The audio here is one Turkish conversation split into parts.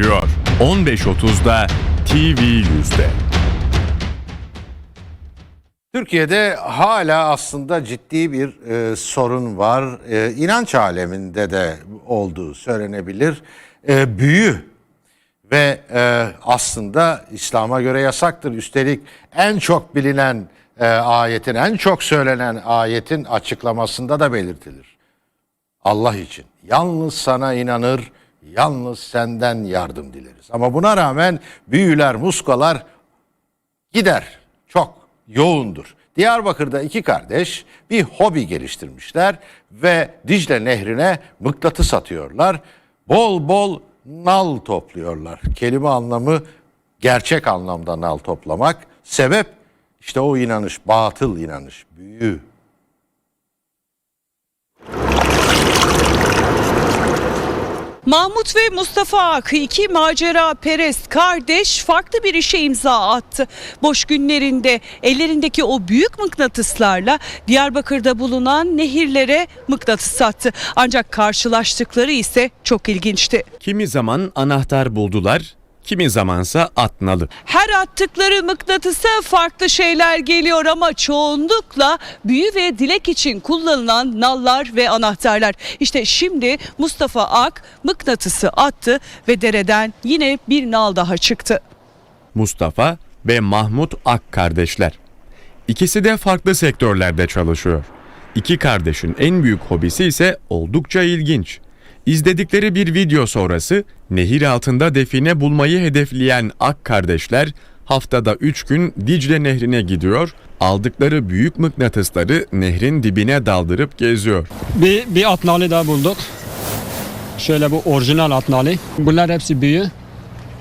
eriyor. 15.30'da TV100'de. Türkiye'de hala aslında ciddi bir e, sorun var. E, inanç aleminde de olduğu söylenebilir. E, büyü ve e, aslında İslam'a göre yasaktır. Üstelik en çok bilinen e, ayetin, en çok söylenen ayetin açıklamasında da belirtilir. Allah için. Yalnız sana inanır, yalnız senden yardım dileriz. Ama buna rağmen büyüler, muskalar gider. Çok yoğundur. Diyarbakır'da iki kardeş bir hobi geliştirmişler ve Dicle Nehri'ne mıknatıs atıyorlar. Bol bol nal topluyorlar. Kelime anlamı gerçek anlamda nal toplamak. Sebep işte o inanış, batıl inanış, büyü. Mahmut ve Mustafa Ak iki macera perest kardeş farklı bir işe imza attı. Boş günlerinde ellerindeki o büyük mıknatıslarla Diyarbakır'da bulunan nehirlere mıknatıs attı. Ancak karşılaştıkları ise çok ilginçti. Kimi zaman anahtar buldular, kimi zamansa atnalı. Her attıkları mıknatısa farklı şeyler geliyor ama çoğunlukla büyü ve dilek için kullanılan nallar ve anahtarlar. İşte şimdi Mustafa Ak mıknatısı attı ve dereden yine bir nal daha çıktı. Mustafa ve Mahmut Ak kardeşler. İkisi de farklı sektörlerde çalışıyor. İki kardeşin en büyük hobisi ise oldukça ilginç. İzledikleri bir video sonrası nehir altında define bulmayı hedefleyen Ak kardeşler haftada 3 gün Dicle Nehri'ne gidiyor, aldıkları büyük mıknatısları nehrin dibine daldırıp geziyor. Bir, bir atnalı daha bulduk. Şöyle bu orijinal atnalı. Bunlar hepsi büyü.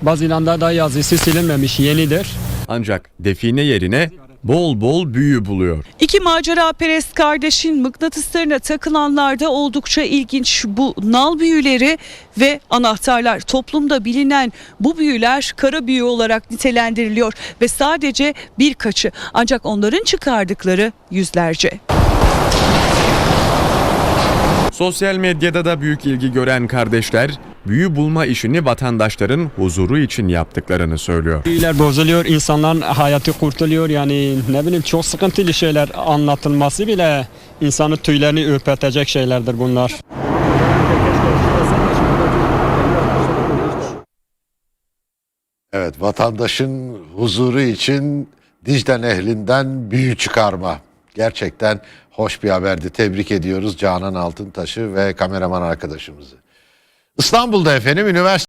Bazılarında da yazısı silinmemiş yenidir. Ancak define yerine bol bol büyü buluyor. İki macera perest kardeşin mıknatıslarına takılanlar da oldukça ilginç bu nal büyüleri ve anahtarlar. Toplumda bilinen bu büyüler kara büyü olarak nitelendiriliyor ve sadece birkaçı ancak onların çıkardıkları yüzlerce. Sosyal medyada da büyük ilgi gören kardeşler büyü bulma işini vatandaşların huzuru için yaptıklarını söylüyor. Büyüler bozuluyor, insanların hayatı kurtuluyor. Yani ne bileyim çok sıkıntılı şeyler anlatılması bile insanın tüylerini ürpertecek şeylerdir bunlar. Evet, vatandaşın huzuru için Dicle Nehri'nden büyü çıkarma. Gerçekten hoş bir haberdi. Tebrik ediyoruz Canan Altıntaş'ı ve kameraman arkadaşımızı. İstanbul'da efendim üniversite